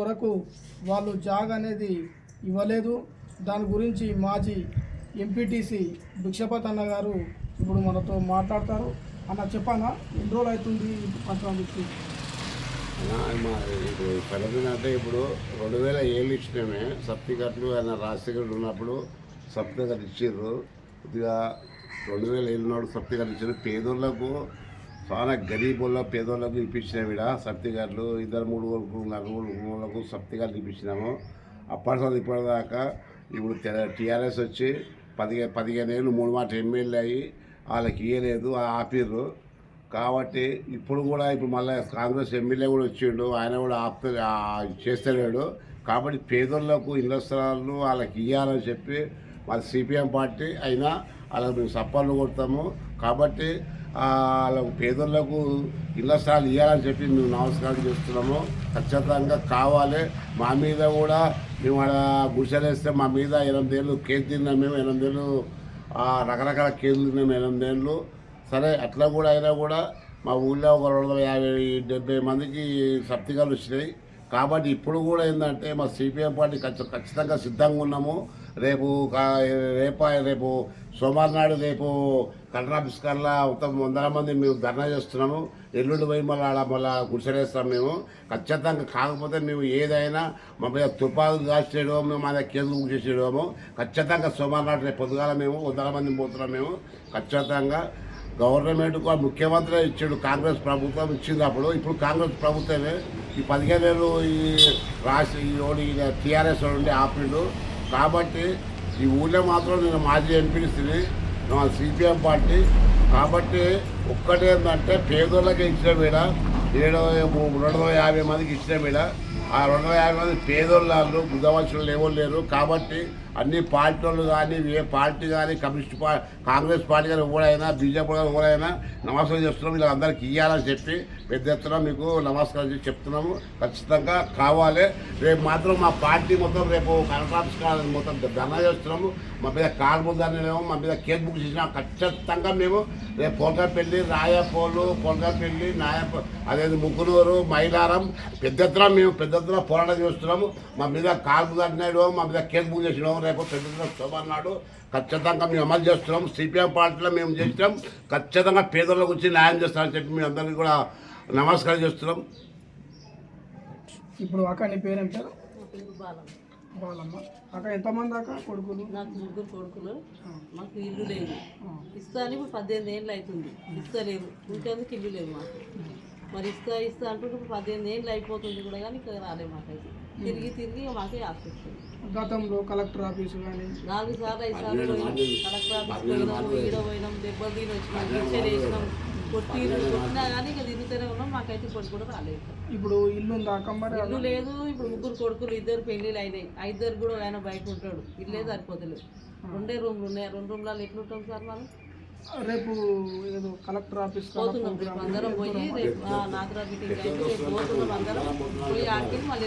వరకు వాళ్ళు జాగ్ అనేది ఇవ్వలేదు. దాని గురించి మాజీ ఎంపీటీసీ భిక్షపత్ అన్న గారు ఇప్పుడు మనతో మాట్లాడతారు. అన్న చెప్పానా? ఎన్ని రోజులు అవుతుంది పంచాయతీ ఇప్పుడు అంటే ఇప్పుడు రెండు వేల ఏళ్ళు ఇచ్చినామే. సప్తిగట్లు ఆయన రాజశేఖరుడు ఉన్నప్పుడు సప్తిగట్లు ఇచ్చారు కొద్దిగా రెండు వేల ఏళ్ళు నాడు సప్తిగట్లు ఇచ్చారు పేదోళ్ళకు చాలా గరీబుల్లో పేదోళ్ళకు ఇప్పించినాం ఇక్కడ సప్తిగట్లు ఇద్దరు మూడు వరకు నలుగురు సప్తి గారు ఇప్పించినాము. అప్పటిసారి ఇప్పటిదాకా ఇప్పుడు టీఆర్ఎస్ వచ్చి పదిహేను పదిహేను ఏళ్ళు మూడు మాట ఎమ్మెల్యే అయ్యి వాళ్ళకి ఇయ్యలేదు ఆపిర్రు. కాబట్టి ఇప్పుడు కూడా ఇప్పుడు మళ్ళీ కాంగ్రెస్ ఎమ్మెల్యే కూడా వచ్చిండు ఆయన కూడా ఆప్త చేస్తలేడు. కాబట్టి పేదోళ్ళకు ఇళ్ళ స్థలాలను వాళ్ళకి ఇవ్వాలని చెప్పి వాళ్ళ సిపిఎం పార్టీ అయినా వాళ్ళకి మేము సప్పాలు కొడతాము. కాబట్టి వాళ్ళ వాళ్ళకు పేదోళ్ళకు ఇళ్ళ స్థలాలు ఇవ్వాలని చెప్పి మేము నమస్కారం చేస్తున్నాము. ఖచ్చితంగా కావాలి. మా మీద కూడా మేము ఆడ గుడిసెలేస్తే మా మీద ఎనిమిదేళ్ళు కేసు తిన్నాం మేము ఎనిమిది ఏళ్ళు రకరకాల కేసులు తిన్నాం ఎనిమిదేళ్ళు సరే అట్లా కూడా అయినా కూడా మా ఊళ్ళో ఒక రెండు వందల యాభై డెబ్బై మందికి సప్తికాలు వచ్చినాయి. కాబట్టి ఇప్పుడు కూడా ఏంటంటే మా సిపిఎం పార్టీ ఖచ్చితంగా సిద్ధంగా ఉన్నాము. రేపు కా- రేపు రేపు సోమవారం నాడు రేపు కలెక్టర్ ఆఫీస్ కల్లా మొత్తం వందల మంది మేము ధర్నా చేస్తున్నాము. ఎల్లుండి పోయి మళ్ళీ ఆడ మళ్ళీ గుడిసెలేస్తాం మేము. ఖచ్చితంగా కాకపోతే మేము ఏదైనా మా మీద తుపాకు కాల్చేయడమో మేము మా కేసులు బుక్ ఖచ్చితంగా సోమవారం నాడు రేపు పొద్దుగాల మేము వందల మంది పోతున్నాం మేము. ఖచ్చితంగా గవర్నమెంట్ కూడా ముఖ్యమంత్రి ఇచ్చాడు కాంగ్రెస్ ప్రభుత్వం ఇచ్చింది అప్పుడు. ఇప్పుడు కాంగ్రెస్ ప్రభుత్వమే ఈ పదిహేను వేలు ఈ రాష్ట్ర ఈ టీఆర్ఎస్ నుండి ఆపిండు. కాబట్టి ఈ ఊళ్ళో మాత్రం నేను మాజీ ఎంపీసీని నా సిపిఎం పార్టీ. కాబట్టి ఒక్కటేందంటే పేదోళ్ళకి ఇచ్చిన వీడ ఏడు రెండు వందల యాభై మందికి ఇచ్చిన వీడ ఆ రెండు వందల యాభై మంది పేదోళ్ళు బుద్ధవలసిన లేవో లేరు. కాబట్టి అన్ని పార్టీ వాళ్ళు కానీ ఏ పార్టీ కానీ కమ్యూనిస్ట్ పార్టీ కాంగ్రెస్ పార్టీ కానీ ఎవరైనా బీజేపీ కానీ ఎవరైనా నమస్కారం చేస్తున్నాం. ఇలా అందరికి ఇవ్వాలని చెప్పి పెద్ద ఎత్తున మీకు నమస్కారం చేసి చెప్తున్నాము. ఖచ్చితంగా కావాలి. రేపు మాత్రం మా పార్టీ మొత్తం రేపు కలెక్టర్ కాలేజ్ మొత్తం ధర్నా చేస్తున్నాము. మా మీద కార్ ముద్దానేమో మా మీద కేక్ బుక్ చేసినా ఖచ్చితంగా మేము రేపు పోల్కాపల్లి రాయపోలు పోల్కాపల్లి నాయప అదే ముగ్గునూరు మైలారం పెద్ద ఎత్తున మేము పెద్ద ఎత్తున పోరాటం చేస్తున్నాము. మా మీద కార్ ముద్దాడు మా మీద కేక్ బుక్ చేసినాము రేపు పెద్ద ఎత్తున శోభన్నాడు ఖచ్చితంగా మేము అమలు చేస్తున్నాం. సిపిఎం పార్టీలో మేము చేసినాం ఖచ్చితంగా పేదల గురించి న్యాయం చేస్తామని చెప్పి మీ అందరికీ కూడా నమస్కారం చేస్తున్నాం. ఇప్పుడు అక్క నీ పేరేం పేరు? బాలమ్మ. అక్క ఎంతమంది అక్క కొడుకులు? నాకు ముగ్గురు కొడుకులు. మాకు ఇల్లు లేదు. ఇస్తా అని ఇప్పుడు పద్దెనిమిది ఏళ్ళు అవుతుంది. ఇస్తలేరు ఇంకెందుకు ఇల్లు లేదు మాకు. మరి ఇస్తా ఇస్తా అంటుంటే పద్దెనిమిది ఏళ్ళు అయిపోతుంది కూడా కానీ ఇక్కడ రాలేదు మాకైతే. తిరిగి తిరిగి మాకే ఆశిస్తుంది గతంలో కలెక్టర్ ఆఫీసు కానీ నాలుగు సార్లు ఐదు సార్లు పోయినాం. కలెక్టర్ ఆఫీస్ పోయినాం ఈడ పోయినాం దెబ్బలు తిని వచ్చినాం భిక్షలు వేసినాం. కొట్టిరు కొట్టినా కానీ ఇక తిరుగుతూనే ఉన్నాం. మాకైతే ఇప్పుడు కూడా రాలేదు. ఇప్పుడు ఇల్లు ఇల్లు లేదు. ఇప్పుడు ముగ్గురు కొడుకులు ఇద్దరు పెళ్ళిళ్ళు అయినాయి. ఇద్దరు కూడా ఆయన బయట ఉంటాడు. ఇల్లే సరిపోతలేదు. రెండే రూమ్లు ఉన్నాయి. రెండు రూమ్లలో ఎట్లుంటాం సార్ మనం రేపు ఏదో కలెక్టర్ ఆఫీస్ పోతున్నాం రేపు అందరం పోయి రేపు నాగరా మీటింగ్ అయితే రేపు పోతున్నాం అందరం. పోయి ఆడికి మళ్ళీ